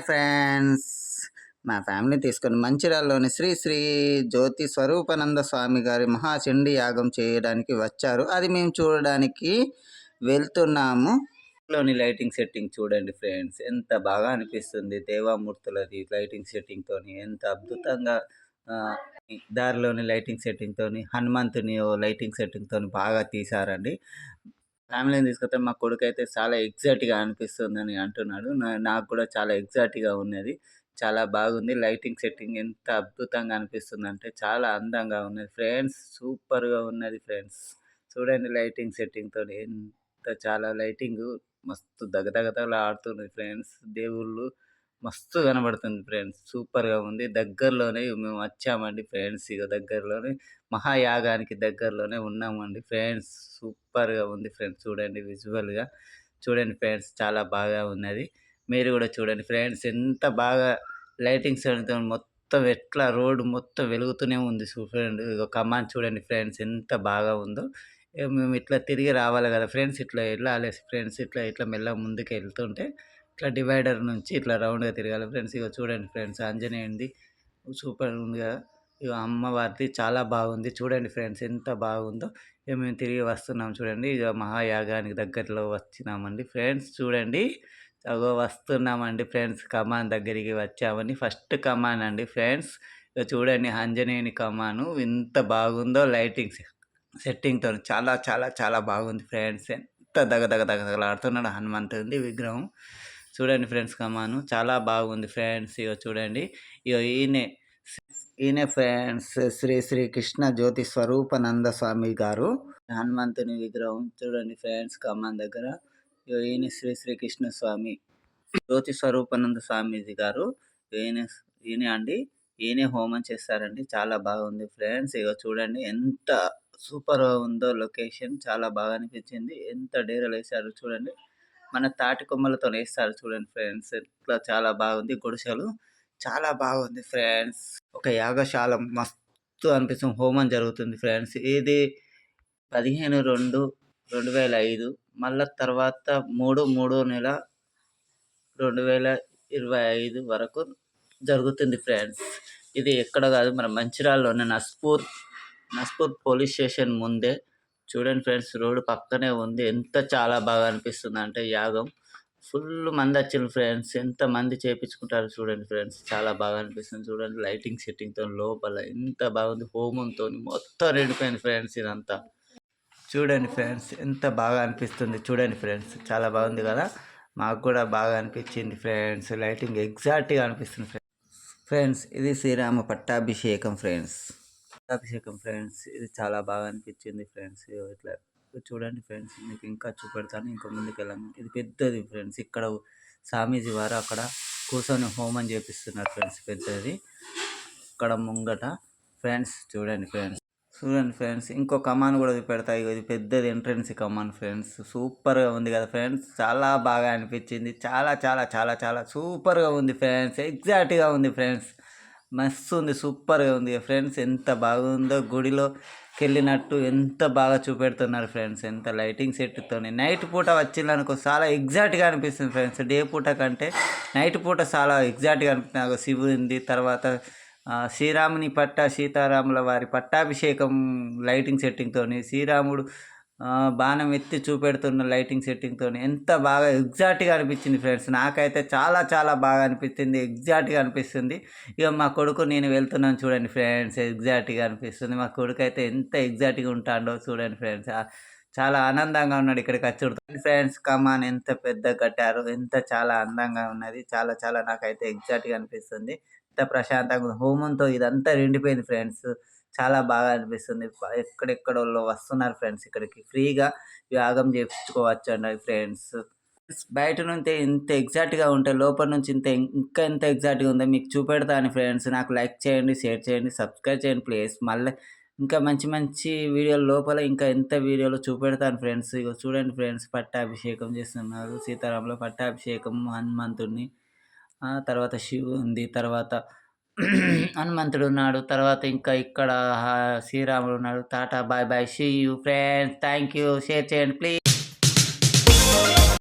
Hi friends మా family తీసుకొని మంచిర్యాలలోని శ్రీ శ్రీ జ్యోతి స్వరూపానంద స్వామి గారి మహాచండీ యాగం చేయడానికి వచ్చారు. అది మేము చూడడానికి వెళ్తున్నాము. లోని లైటింగ్ సెట్టింగ్ చూడండి ఫ్రెండ్స్ ఎంత బాగా అనిపిస్తుంది. దేవామూర్తులది లైటింగ్ సెట్టింగ్తోని ఎంత అద్భుతంగా దారిలోని లైటింగ్ సెట్టింగ్తోని హనుమంతుని ఓ లైటింగ్ సెట్టింగ్తో బాగా తీశారండి. ఫ్యామిలీని తీసుకొస్తే మా కొడుకు అయితే చాలా ఎగ్జాక్ట్గా అనిపిస్తుందని అంటున్నాడు. నా- నాకు కూడా చాలా ఎగ్జాక్ట్గా ఉన్నది. చాలా బాగుంది. లైటింగ్ సెట్టింగ్ ఎంత అద్భుతంగా అనిపిస్తుంది అంటే చాలా అందంగా ఉన్నది. ఫ్రెండ్స్ సూపర్గా ఉన్నది ఫ్రెండ్స్. చూడండి లైటింగ్ సెట్టింగ్ ఎంత చాలా లైటింగ్ మస్తు దగదగదలా ఆడుతుంది ఫ్రెండ్స్. దేవుళ్ళు మస్తు కనబడుతుంది ఫ్రెండ్స్ సూపర్గా ఉంది. దగ్గరలోనే మేము వచ్చామండి ఫ్రెండ్స్ ఇక దగ్గరలోనే మహాయాగానికి దగ్గరలోనే ఉన్నామండి ఫ్రెండ్స్ సూపర్గా ఉంది ఫ్రెండ్స్ చూడండి విజువల్గా చూడండి ఫ్రెండ్స్ చాలా బాగా ఉన్నది. మీరు కూడా చూడండి ఫ్రెండ్స్ ఎంత బాగా లైటింగ్స్తో మొత్తం ఎట్లా రోడ్డు మొత్తం వెలుగుతూనే ఉంది ఫ్రెండ్ ఇక కమాన్ చూడండి ఫ్రెండ్స్ ఎంత బాగా ఉందో. మేము ఇట్లా తిరిగి రావాలి కదా ఫ్రెండ్స్ ఇట్లా వెళ్ళాలి. ఫ్రెండ్స్ ఇట్లా ఇట్లా మెల్ల ముందుకు వెళ్తుంటే ఇట్లా డివైడర్ నుంచి ఇట్లా రౌండ్గా తిరగాలి. ఫ్రెండ్స్ ఇక చూడండి ఫ్రెండ్స్ ఆంజనేయుడిది సూపర్ ఉంది కదా ఇక అమ్మవారిది చాలా బాగుంది. చూడండి ఫ్రెండ్స్ ఎంత బాగుందో. ఇక మేము తిరిగి వస్తున్నాం చూడండి. ఇక మహాయాగానికి దగ్గరలో వచ్చినామండి ఫ్రెండ్స్ చూడండి. అగో వస్తున్నామండి ఫ్రెండ్స్ కమాన్ దగ్గరికి వచ్చామని. ఫస్ట్ కమాన్ అండి ఫ్రెండ్స్. ఇక చూడండి ఆంజనేయుని కమాను ఎంత బాగుందో లైటింగ్ సెట్టింగ్తో చాలా చాలా చాలా బాగుంది ఫ్రెండ్స్. ఎంత దగ దగ దగదగలాడుతున్నాడు హనుమంతుడి విగ్రహం. చూడండి ఫ్రెండ్స్ కమాను చాలా బాగుంది ఫ్రెండ్స్. ఇగో చూడండి. ఇగో ఈయనే ఈయన ఫ్రెండ్స్ శ్రీ శ్రీ కృష్ణ జ్యోతి స్వరూపానంద స్వామి గారు. హనుమంతుని విగ్రహం చూడండి ఫ్రెండ్స్ కమాన్ దగ్గర. ఇక ఈయన శ్రీ శ్రీ కృష్ణ స్వామి జ్యోతి స్వరూపానంద స్వామిజీ గారు. ఈయన ఈయన అండి. ఈయనే హోమం చేస్తారండి. చాలా బాగుంది ఫ్రెండ్స్. ఇక చూడండి ఎంత సూపర్ ఉందో లొకేషన్. చాలా బాగా అనిపించింది. ఎంత డేరలు వేసారు చూడండి. మన తాటి కొమ్మలతో వేస్తారు చూడండి ఫ్రెండ్స్. ఇట్లా చాలా బాగుంది గుడిసెలు. చాలా బాగుంది ఫ్రెండ్స్. ఒక యాగశాల మస్తు అనిపిస్తుంది. హోమం జరుగుతుంది ఫ్రెండ్స్. ఇది పదిహేను రెండు రెండు వేల ఐదు. మళ్ళా తర్వాత మూడు మూడో నెల రెండు వేల ఇరవై ఐదు వరకు జరుగుతుంది ఫ్రెండ్స్. ఇది ఎక్కడ కాదు మన మంచిర్యాలలోనే. నస్పూర్ నస్పూర్ పోలీస్ స్టేషన్ ముందే చూడండి ఫ్రెండ్స్ రోడ్డు పక్కనే ఉంది. ఎంత చాలా బాగా అనిపిస్తుంది అంటే యాగం. ఫుల్ మంది వచ్చింది ఫ్రెండ్స్. ఎంత మంది చేపించుకుంటారు చూడండి ఫ్రెండ్స్. చాలా బాగా అనిపిస్తుంది చూడండి. లైటింగ్ సెట్టింగ్తో లోపల ఎంత బాగుంది. హోమంతో మొత్తం నిండిపోయింది ఫ్రెండ్స్ ఇదంతా. చూడండి ఫ్రెండ్స్ ఎంత బాగా అనిపిస్తుంది చూడండి ఫ్రెండ్స్. చాలా బాగుంది కదా? మాకు కూడా బాగా అనిపించింది ఫ్రెండ్స్. లైటింగ్ ఎగ్జాక్ట్గా అనిపిస్తుంది ఫ్రెండ్స్. ఫ్రెండ్స్ ఇది శ్రీరామ పట్టాభిషేకం ఫ్రెండ్స్. అభిషేకం ఫ్రెండ్స్. ఇది చాలా బాగా అనిపించింది ఫ్రెండ్స్. ఇట్లా చూడండి ఫ్రెండ్స్ మీకు ఇంకా చూపెడతాను ఇంకా ముందుకు వెళ్ళాము ఇది పెద్దది ఫ్రెండ్స్. ఇక్కడ స్వామీజీ వారు అక్కడ కూర్చొని హోమం చేపిస్తున్నారు ఫ్రెండ్స్. పెద్దది. అక్కడ ముంగట ఫ్రెండ్స్ చూడండి ఫ్రెండ్స్. చూడండి ఫ్రెండ్స్ ఇంకో కమాన్ కూడా పెడతాయి ఇది పెద్దది ఎంట్రన్స్ కమాన్ ఫ్రెండ్స్. సూపర్గా ఉంది కదా ఫ్రెండ్స్. చాలా బాగా అనిపించింది. చాలా చాలా చాలా చాలా సూపర్గా ఉంది ఫ్రెండ్స్. ఎగ్జాక్ట్గా ఉంది ఫ్రెండ్స్. మస్తు ఉంది సూపర్గా ఉంది. ఫ్రెండ్స్ ఎంత బాగుందో గుడిలోకి వెళ్ళినట్టు ఎంత బాగా చూపెడుతున్నారు ఫ్రెండ్స్ ఎంత లైటింగ్ సెట్తో నైట్ పూట వచ్చిందనుకో చాలా ఎగ్జాక్ట్గా అనిపిస్తుంది ఫ్రెండ్స్ డే పూట కంటే నైట్ పూట చాలా ఎగ్జాక్ట్గా అనిపిస్తుంది. నాకు శివుంది తర్వాత శ్రీరాముని పట్ట సీతారాముల వారి పట్టాభిషేకం లైటింగ్ సెట్టింగ్తో శ్రీరాముడు బాణం ఎత్తి చూపెడుతున్న లైటింగ్ సెట్టింగ్తో ఎంత బాగా ఎగ్జాక్ట్గా అనిపించింది ఫ్రెండ్స్. నాకైతే చాలా చాలా బాగా అనిపించింది. ఎగ్జాక్ట్గా అనిపిస్తుంది. ఇక మా కొడుకు నేను వెళ్తున్నాను చూడండి ఫ్రెండ్స్. ఎగ్జాక్ట్గా అనిపిస్తుంది. మా కొడుకు అయితే ఎంత ఎగ్జాక్ట్గా ఉంటాడో చూడండి ఫ్రెండ్స్. చాలా ఆనందంగా ఉన్నాడు ఇక్కడికి వచ్చి ఫ్రెండ్స్ కమాన్ ఎంత పెద్ద కట్టారు. ఎంత చాలా అందంగా ఉన్నది. చాలా చాలా నాకైతే ఎగ్జాక్ట్గా అనిపిస్తుంది. ఎంత ప్రశాంతంగా హోమంతో ఇదంతా నిండిపోయింది ఫ్రెండ్స్. చాలా బాగా అనిపిస్తుంది. ఎక్కడెక్కడ వాళ్ళు వస్తున్నారు ఫ్రెండ్స్ ఇక్కడికి. ఫ్రీగా యాగం చేయించుకోవచ్చు అండి ఫ్రెండ్స్ బయట నుంచి ఇంత ఎగ్జాక్ట్గా ఉంటే లోపల నుంచి ఇంత ఇంకా ఎంత ఎగ్జాక్ట్గా ఉందో మీకు చూపెడతాను ఫ్రెండ్స్. నాకు లైక్ చేయండి షేర్ చేయండి సబ్స్క్రైబ్ చేయండి ప్లీజ్. మళ్ళీ ఇంకా మంచి మంచి వీడియోల లోపల ఇంకా ఎంత వీడియోలు చూపెడతాను ఫ్రెండ్స్. ఇక చూడండి ఫ్రెండ్స్ పట్టాభిషేకం చేస్తున్నారు. సీతారాముల పట్టాభిషేకం హనుమంతుడిని. తర్వాత శివు ఉంది తర్వాత హనుమంతుడు ఉన్నాడు తర్వాత ఇంకా ఇక్కడ శ్రీరాముడు ఉన్నాడు. Tata bye bye see you friends thank you share చేయండి ప్లీజ్